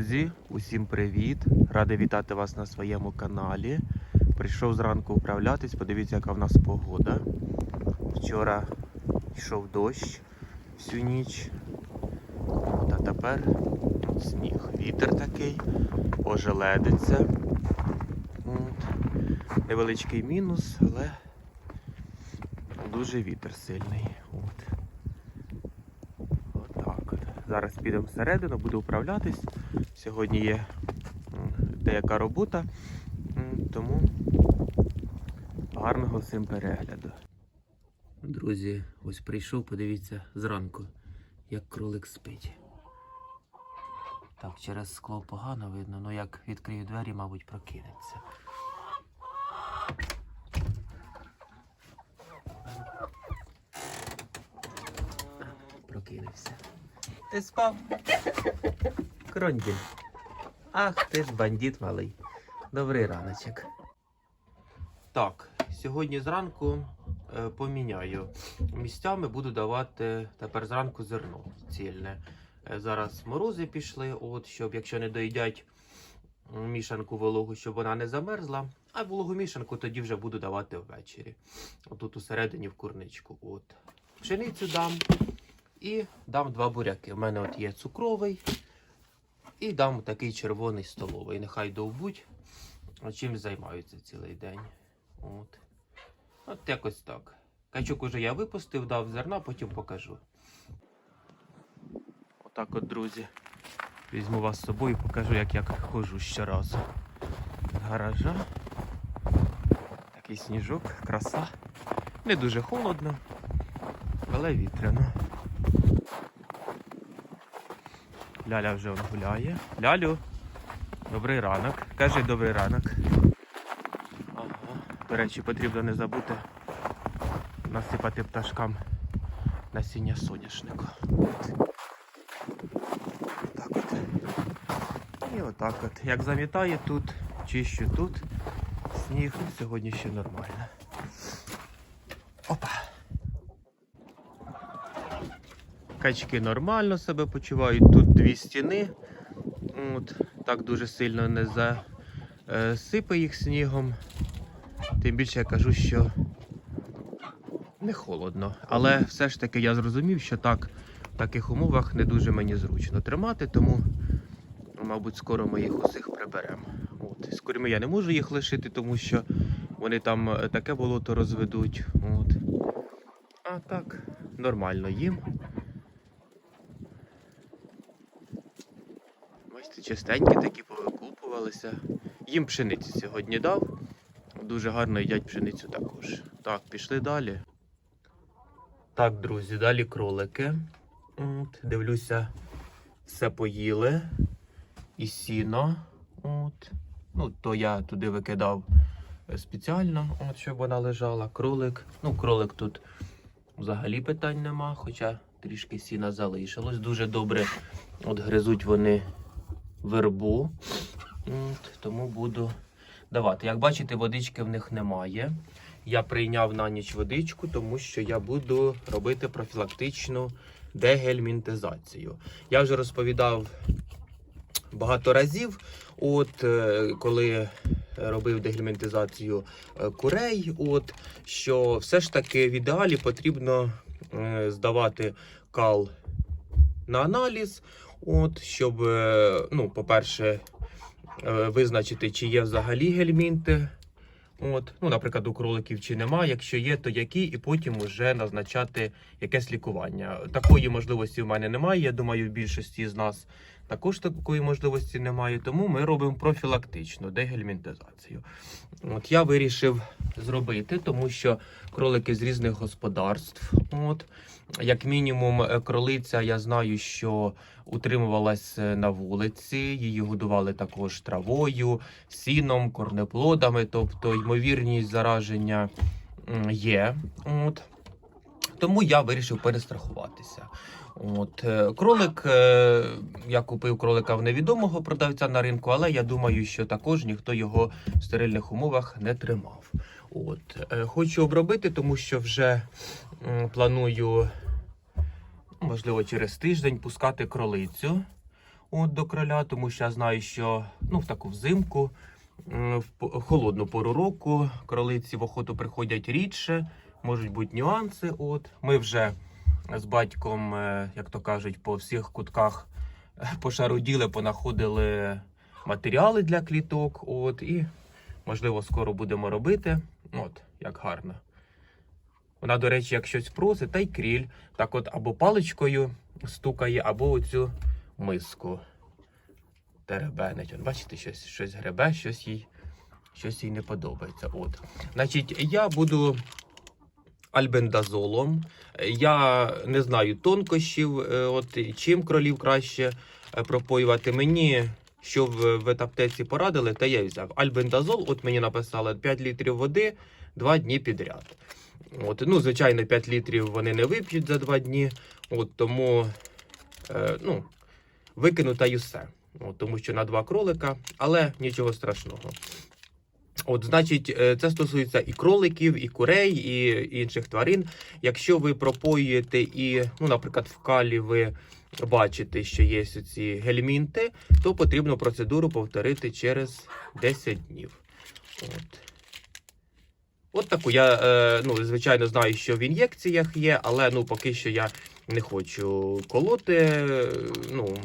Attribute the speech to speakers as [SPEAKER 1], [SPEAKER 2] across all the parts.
[SPEAKER 1] Друзі, усім привіт! Радий вітати вас на своєму каналі. Прийшов зранку вправлятись, подивіться, яка в нас погода. Вчора йшов дощ всю ніч. От, а тепер сніг. Вітер такий, ожеледиться. От. Невеличкий мінус, але дуже вітер сильний. От. Зараз підемо всередину, буду вправлятись. Сьогодні є деяка робота, тому гарного всім перегляду. Друзі, ось прийшов, подивіться зранку, як кролик спить. Так, через скло погано видно, але як відкрию двері, мабуть, прокинеться. Прокинувся. Ти спав? Кронділь. Ах, ти ж бандит малий. Добрий раночок. Так, сьогодні зранку е, поміняю місцями, буду давати тепер зранку зерно цільне. Е, зараз морози пішли, от, щоб якщо не доїдять мішанку вологу, щоб вона не замерзла, а вологу мішанку тоді вже буду давати ввечері. Отут усередині в курничку. От. Пшеницю дам і дам два буряки. У мене от є цукровий. І дам такий червоний столовий. Нехай довбуть, чим займаються цілий день. От. От якось так. Качок уже я випустив, дав зерна, потім покажу. Отак от, друзі. Візьму вас з собою і покажу, як я ходжу щоразу. З гаража. Такий сніжок, краса. Не дуже холодно, але вітряно. Ляля вже гуляє. Лялю, добрий ранок. Кажи добрий ранок. До речі, потрібно не забути насипати пташкам насіння соняшнику. От. Так от. І отак от. Як замітає тут, чищу тут. Сніг сьогодні ще нормально. Качки нормально себе почувають. Тут дві стіни. От, так дуже сильно не засипе їх снігом. Тим більше я кажу, що не холодно. Але все ж таки я зрозумів, що так в таких умовах не дуже мені зручно тримати, тому, мабуть, скоро ми їх усіх приберемо. От. З курми я не можу їх лишити, тому що вони там е, таке болото розведуть. От. А так, нормально їм. Бачите, частенькі такі повикупувалися. Їм пшениці сьогодні дав. Дуже гарно їдять пшеницю також. Так, пішли далі. Так, друзі, далі кролики. От, дивлюся, все поїли. І сіно. От. Ну, то я туди викидав е, спеціально, от, щоб вона лежала. Кролик. Ну, кролик тут взагалі питань нема, хоча трішки сіна залишилось. Дуже добре от гризуть вони вербу. От, тому буду давати. Як бачите, водички в них немає. Я прийняв на ніч водичку, тому що я буду робити профілактичну дегельмінтизацію. Я вже розповідав багато разів, от е, коли робив дегельмінтизацію е, курей, от що все ж таки в ідеалі потрібно е, здавати кал на аналіз, от щоб, е, ну, по-перше, е, визначити, чи є взагалі гельмінти. От, ну, наприклад, у кроликів чи нема. Якщо є, то які, і потім вже назначати якесь лікування. Такої можливості в мене немає. Я думаю, в більшості з нас також такої можливості немає. Тому ми робимо профілактичну дегельмінтизацію. От я вирішив зробити, тому що кролики з різних господарств. От, як мінімум, е, кролиця, я знаю, що утримувалась е, на вулиці, її годували також травою, сіном, корнеплодами, тобто ймовірність зараження є. От. Тому я вирішив перестрахуватися. От е, кролик, е, я купив кролика в невідомого продавця на ринку, але я думаю, що також ніхто його в стерильних умовах не тримав. От е, хочу обробити, тому що вже планую, можливо, через тиждень пускати кролицю. от, до кроля, тому що я знаю, що ну, в таку взимку, в холодну пору року, кролиці в охоту приходять рідше, можуть бути нюанси. От. Ми вже з батьком, е, як то кажуть, по всіх кутках е, пошаруділи, понаходили матеріали для кліток. От, і, можливо, скоро будемо робити. От, як гарно. Вона, до речі, як щось просить, та й кріль. Так от або паличкою стукає, або оцю миску теребенить. Бачите, щось, щось гребе, щось їй, щось їй не подобається. От. Значить, я буду альбендазолом. Я не знаю тонкощів, е, от, чим кролів краще е, пропоювати. Мені, що в ветаптеці порадили, та я взяв. Альбендазол, от мені написали 5 літрів води 2 дні підряд. От, ну, звичайно, 5 літрів вони не вип'ють за 2 дні, от, тому е, ну, викину й усе. От, тому що на два кролика, але нічого страшного. От, значить, е, це стосується і кроликів, і курей, і інших тварин. Якщо ви пропоюєте і, ну, наприклад, в калі ви бачите, що є ці гельмінти, то потрібно процедуру повторити через 10 днів. От. От таку я, е, ну, звичайно, знаю, що в ін'єкціях є, але ну, поки що я не хочу колоти. е, Ну,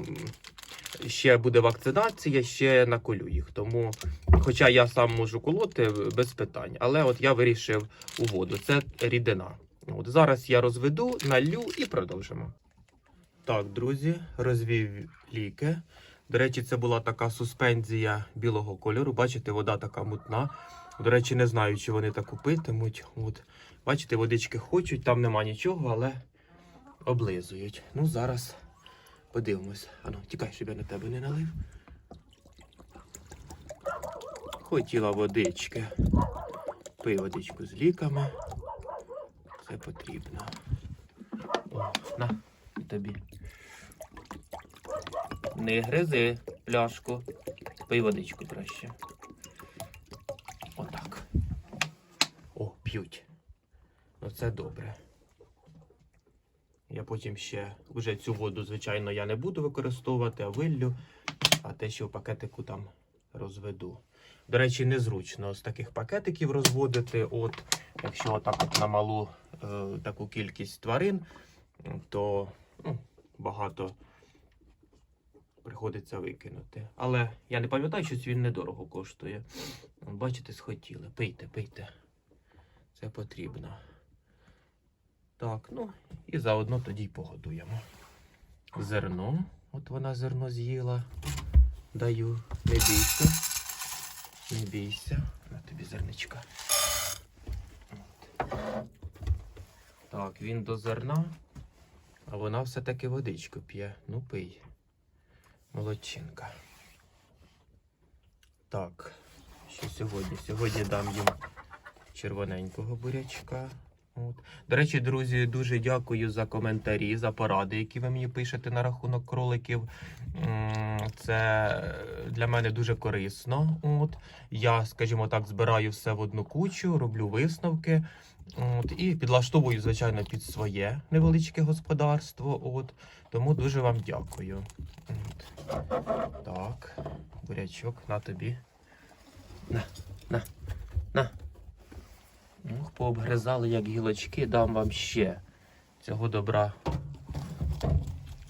[SPEAKER 1] ще буде вакцинація, ще наколю їх. Тому, хоча я сам можу колоти без питань, але от я вирішив у воду. Це рідина. От зараз я розведу, налю і продовжимо. Так, друзі, розвів ліки. До речі, це була така суспензія білого кольору. Бачите, вода така мутна. До речі, не знаю, чи вони таку питимуть. От. Бачите, водички хочуть, там нема нічого, але облизують. Ну, зараз подивимось. Ану, тікай, щоб я на тебе не налив. Хотіла водички. Пий водичку з ліками. Це потрібно. О, на, і тобі. Не гризи пляшку. Пий водичку краще. Отак. О, п'ють. Ну це добре. Я потім ще вже цю воду, звичайно, я не буду використовувати, а виллю, а те, що в пакетику там розведу. До речі, незручно з таких пакетиків розводити. От, якщо отак от на малу е, таку кількість тварин, то ну, багато приходиться викинути. Але я не пам'ятаю, що він недорого коштує. Бачите, схотіли. Пийте, пийте. Це потрібно. Так, ну і заодно тоді й погодуємо. Зерно. От вона зерно з'їла. Даю. Не бійся. Не бійся. На тобі зерничка. Так, він до зерна, а вона все-таки водичку п'є. Ну пий. Молодчинка. Так, що сьогодні? Сьогодні дам їм червоненького бурячка. От. До речі, друзі, дуже дякую за коментарі, за поради, які ви мені пишете на рахунок кроликів. Це для мене дуже корисно. От. Я, скажімо так, збираю все в одну кучу, роблю висновки. От, і підлаштовую, звичайно, під своє невеличке господарство. От. Тому дуже вам дякую. От. Так, бурячок, на тобі. На, на, на. Ох, пообгризали як гілочки, дам вам ще. Цього добра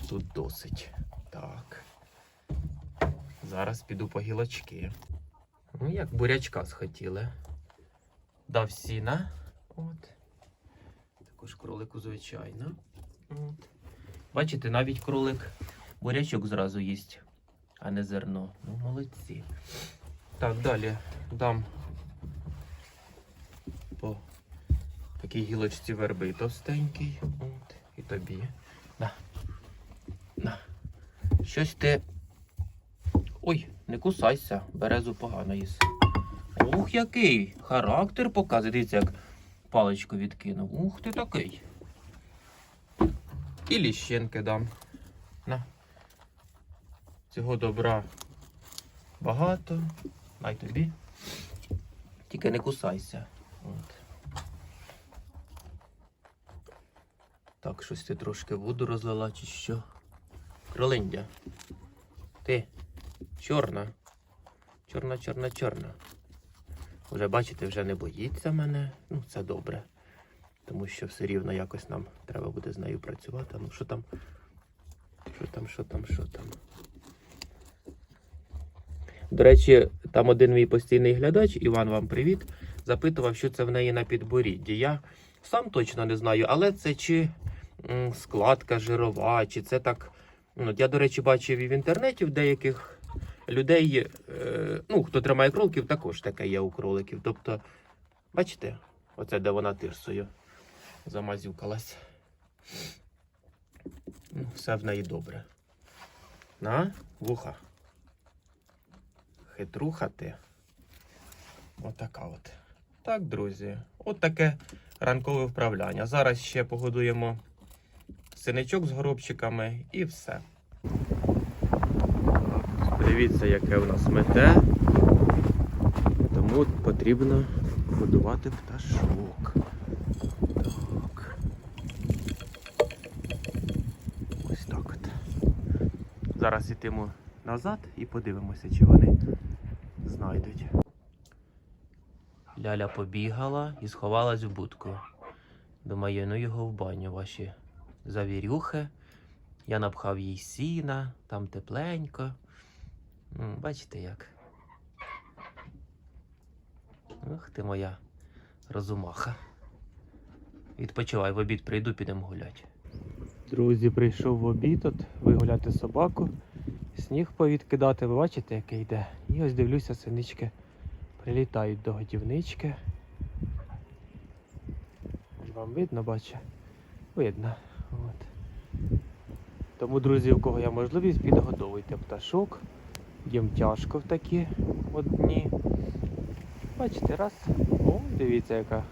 [SPEAKER 1] тут досить. Так. Зараз піду по гілочки. Ну, як бурячка схотіли. Дав сіна. От. Також кролику, звичайно. От. Бачите, навіть кролик бурячок зразу їсть, а не зерно. Ну, молодці. Так, далі дам по такій гілочці верби товстенький. От, і тобі. На. На. Щось ти. Ой, не кусайся, березу погано їси. Ух, який! Характер показує. Дивіться, як паличку відкинув. Ух ти такий. І ліщенки дам. На. Цього добра багато. Дай тобі. Тільки не кусайся. От. Так, щось ти трошки воду розлила чи що. Кролиндя. Ти чорна. Чорна, чорна, чорна. Вже бачите, вже не боїться мене. Ну, це добре. Тому що все рівно якось нам треба буде з нею працювати. Ну, що там? Що там, що там, що там? До речі, там один мій постійний глядач, Іван, вам привіт, запитував, що це в неї на підборідді. Я сам точно не знаю, але це чи складка жирова, чи це так. Ну, от я, до речі, бачив і в інтернеті в деяких людей, е, ну, хто тримає кроликів, також таке є у кроликів. Тобто, бачите, оце де вона тирсою замазюкалась. Ну, все в неї добре. На, вуха. Хитруха ти. Отака от. Так, друзі, от таке ранкове вправляння. Зараз ще погодуємо синичок з горобчиками і все. Дивіться, яке в нас мете. Тому потрібно годувати пташок. Так. Ось так от. Зараз йтиму назад і подивимося, чи вони знайдуть. Ляля побігала і сховалась в будку. Думаю, ну його в баню ваші завірюхи. Я напхав їй сіна, там тепленько. Бачите як. Ух ти моя розумаха. Відпочивай, в обід прийду, підемо гуляти. Друзі, прийшов в обід от вигуляти собаку, сніг повідкидати. Ви бачите, яке йде. І ось дивлюся, синички прилітають до годівнички. Вам видно, бачу? Видно. От. Тому, друзі, у кого є можливість, підгодовуйте пташок. Їм тяжко в такі от дні. Бачите, раз. О, дивіться, яка.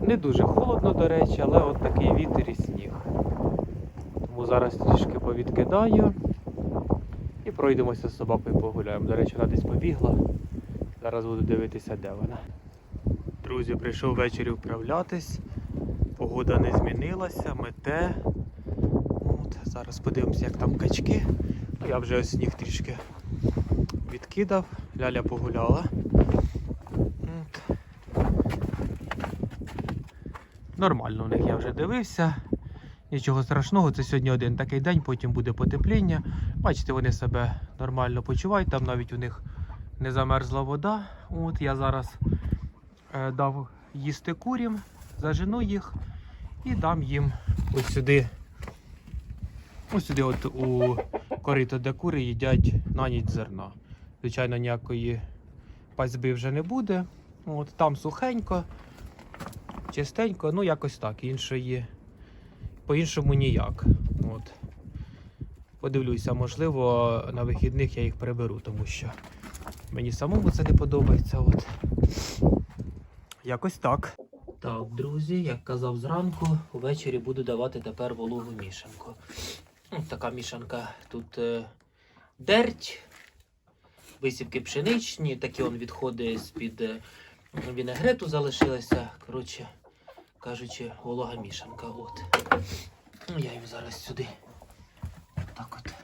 [SPEAKER 1] Не дуже холодно, до речі, але от такий вітер і сніг. Тому зараз трішки повідкидаю і пройдемося з собакою погуляємо. До речі, вона десь побігла. Зараз буду дивитися, де вона. Друзі, прийшов ввечері вправлятись. Погода не змінилася, мете. От, зараз подивимося, як там качки. Я вже ось сніг трішки відкидав, ляля погуляла. От. Нормально в них я вже дивився. Нічого страшного, це сьогодні один такий день, потім буде потепління. Бачите, вони себе нормально почувають, там навіть у них не замерзла вода. От я зараз е, дав їсти курям, зажену їх і дам їм ось сюди. Ось сюди от у корито, де кури їдять на ніч зерна. Звичайно, ніякої пасьби вже не буде. От, там сухенько, чистенько, ну якось так. Іншої, по-іншому ніяк. От. Подивлюся, можливо, на вихідних я їх приберу, тому що мені самому це не подобається. От. Якось так. Так, друзі, як казав зранку, увечері буду давати тепер вологу мішанку. Ось така мішанка тут е, дерть, висівки пшеничні, такі он відходи з-під е, вінегрету залишилися. Коротше кажучи, волога мішанка. От. Ну, я їм зараз сюди. Так от.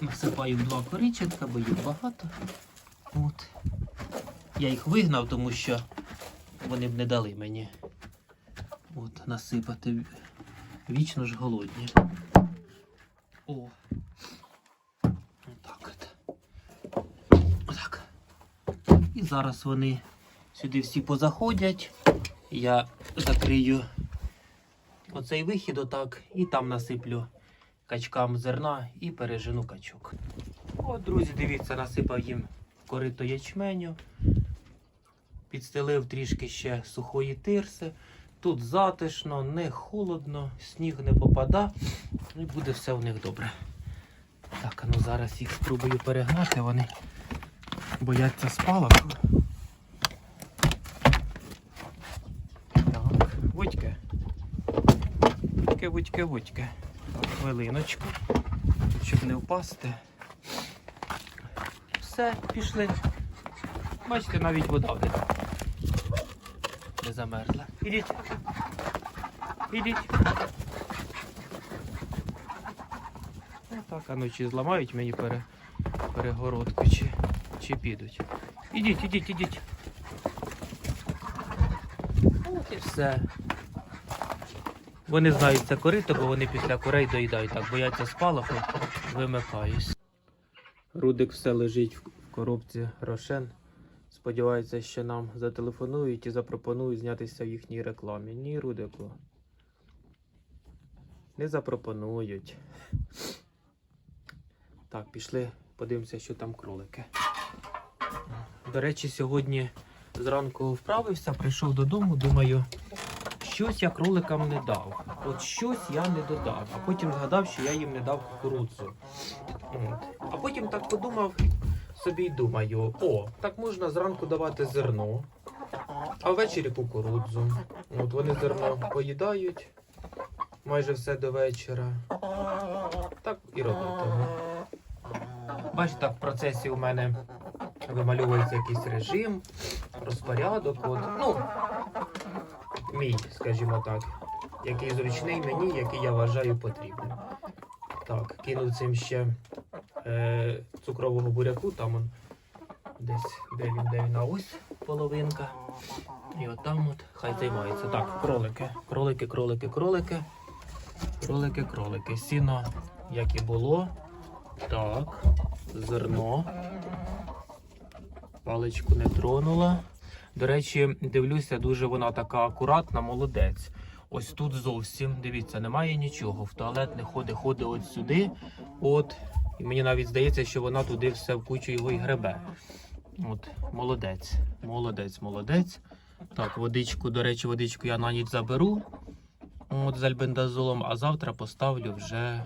[SPEAKER 1] Насипаю два коричатка, бо їх багато. От. Я їх вигнав, тому що вони б не дали мені. От, насипати. Вічно ж голодні. О. Отак от. І зараз вони сюди всі позаходять. Я закрию оцей вихід отак і там насиплю качкам зерна і пережену качок. От, друзі, дивіться, насипав їм корито ячменю. Підстелив трішки ще сухої тирси. Тут затишно, не холодно, сніг не попада, і буде все у них добре. Так, ну зараз їх спробую перегнати, вони бояться спалаху. Так. Вудьки, вудьки, вудьки. Так, хвилиночку, щоб не впасти. Все, пішли. Бачите, навіть вода в них не замерзла. Ідіть. Ідіть. От. Так, а ну чи зламають мені пере, перегородку, чи, чи підуть. Ідіть, ідіть, ідіть. От і все. Вони знають це корито, бо вони після курей доїдають. Так, бояться спалаху, вимикаюсь. Рудик все лежить в коробці Рошен. Сподівається, що нам зателефонують і запропонують знятися в їхній рекламі. Ні, Рудику. Не запропонують. Так, пішли, подивимося, що там кролики. До речі, сьогодні зранку вправився, прийшов додому, думаю, щось я кроликам не дав. От щось я не додав. А потім згадав, що я їм не дав кукурудзу. От. А потім так подумав собі й думаю: о, так можна зранку давати зерно, а ввечері кукурудзу. От вони зерно поїдають майже все до вечора. Так і робитиму. Бачите, так в процесі у мене вимальовується якийсь режим, розпорядок. От. Ну, мій, скажімо так, який зручний мені, який я вважаю потрібним. Так, кинув цим ще е, цукрового буряку, там он десь де він, де він, а ось половинка. І от там от хай займається. Так, кролики, кролики, кролики, кролики. Кролики, кролики. Сіно, як і було. Так, зерно. Паличку не тронула. До речі, дивлюся, дуже вона така акуратна, молодець. Ось тут зовсім, дивіться, немає нічого. В туалет не ходить, ходить от сюди. От. І мені навіть здається, що вона туди все в кучу його і гребе. От, молодець, молодець, молодець. Так, водичку, до речі, водичку я на ніч заберу. От з альбендазолом, а завтра поставлю вже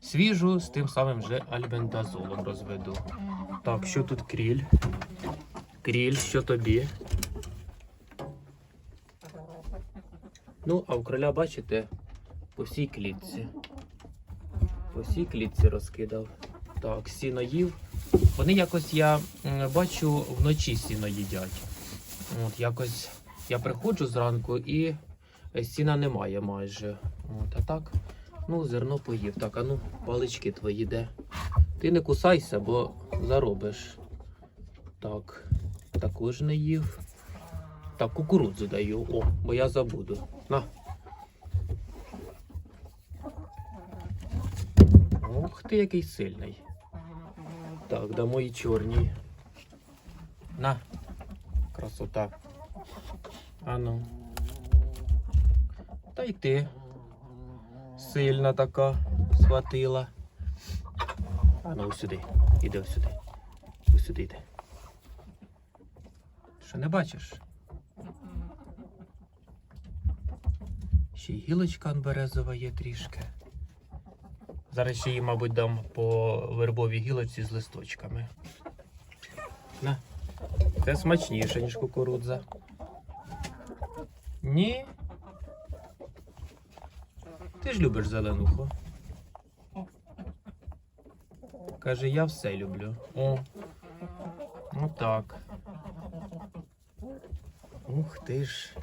[SPEAKER 1] свіжу з тим самим же альбендазолом розведу. Так, що тут кріль? Кріль, що тобі? Ну, а в кроля, бачите, по всій клітці. По всій клітці розкидав. Так, сіно їв. Вони якось я бачу вночі сіно їдять. От якось я приходжу зранку і е, сіна немає майже. От, а так, ну, зерно поїв. Так, а ну, палички твої де. Ти не кусайся, бо заробиш. Так, також не їв. Так, кукурудзу даю. О, бо я забуду. На. Ух ти, який сильний. Так, дамо і чорній. На. Красота. Ану. Та й ти. Сильна така схватила. Ану, ось сюди. Іди ось сюди. Ось сюди йди. Що не бачиш? Ще й гілочка березова є трішки. Зараз ще їй, мабуть, дам по вербовій гілочці з листочками. На. Це смачніше, ніж кукурудза. Ні. Ти ж любиш зеленуху. Каже, я все люблю. О. Ну так. Ух ти ж.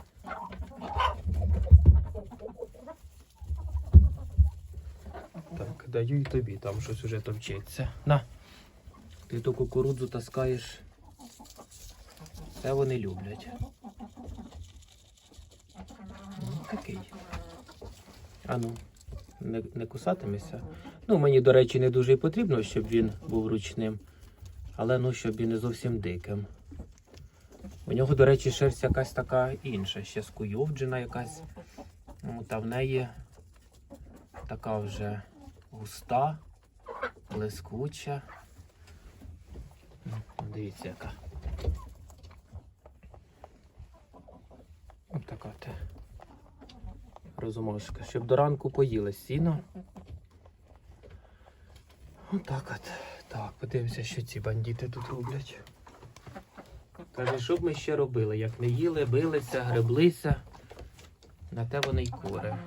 [SPEAKER 1] Так, даю і тобі, там щось уже товчеться. На. Ти ту кукурудзу таскаєш. Це вони люблять. Ну, такий. Ану, не, не кусатимешся. Ну, мені, до речі, не дуже і потрібно, щоб він був ручним. Але ну, щоб він не зовсім диким. У нього, до речі, шерсть якась така інша, ще скуйовджена якась. Ну, та в неї така вже густа, блискуча. Ну, Дивіться, яка. Ось така те. Розумашка. Щоб до ранку поїли сіно. Отак от. Так, подивимося, що ці бандити тут роблять. Каже, що б ми ще робили? Як не їли, билися, греблися. На те вони й кури.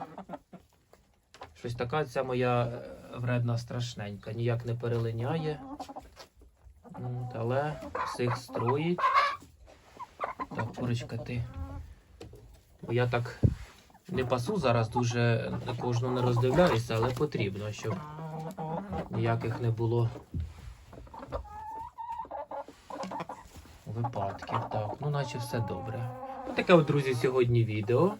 [SPEAKER 1] Щось така ця моя е, вредна страшненька. Ніяк не перелиняє. Але всіх строїть. Так, курочка, ти. Бо я так не пасу зараз дуже на кожну не роздивляюся, але потрібно, щоб ніяких не було випадків. Так, ну наче все добре. Отаке от, друзі, сьогодні відео.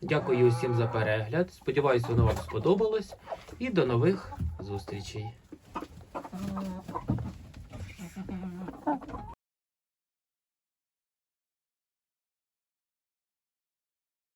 [SPEAKER 1] Дякую усім за перегляд. Сподіваюсь, воно вам сподобалось. І до нових зустрічей.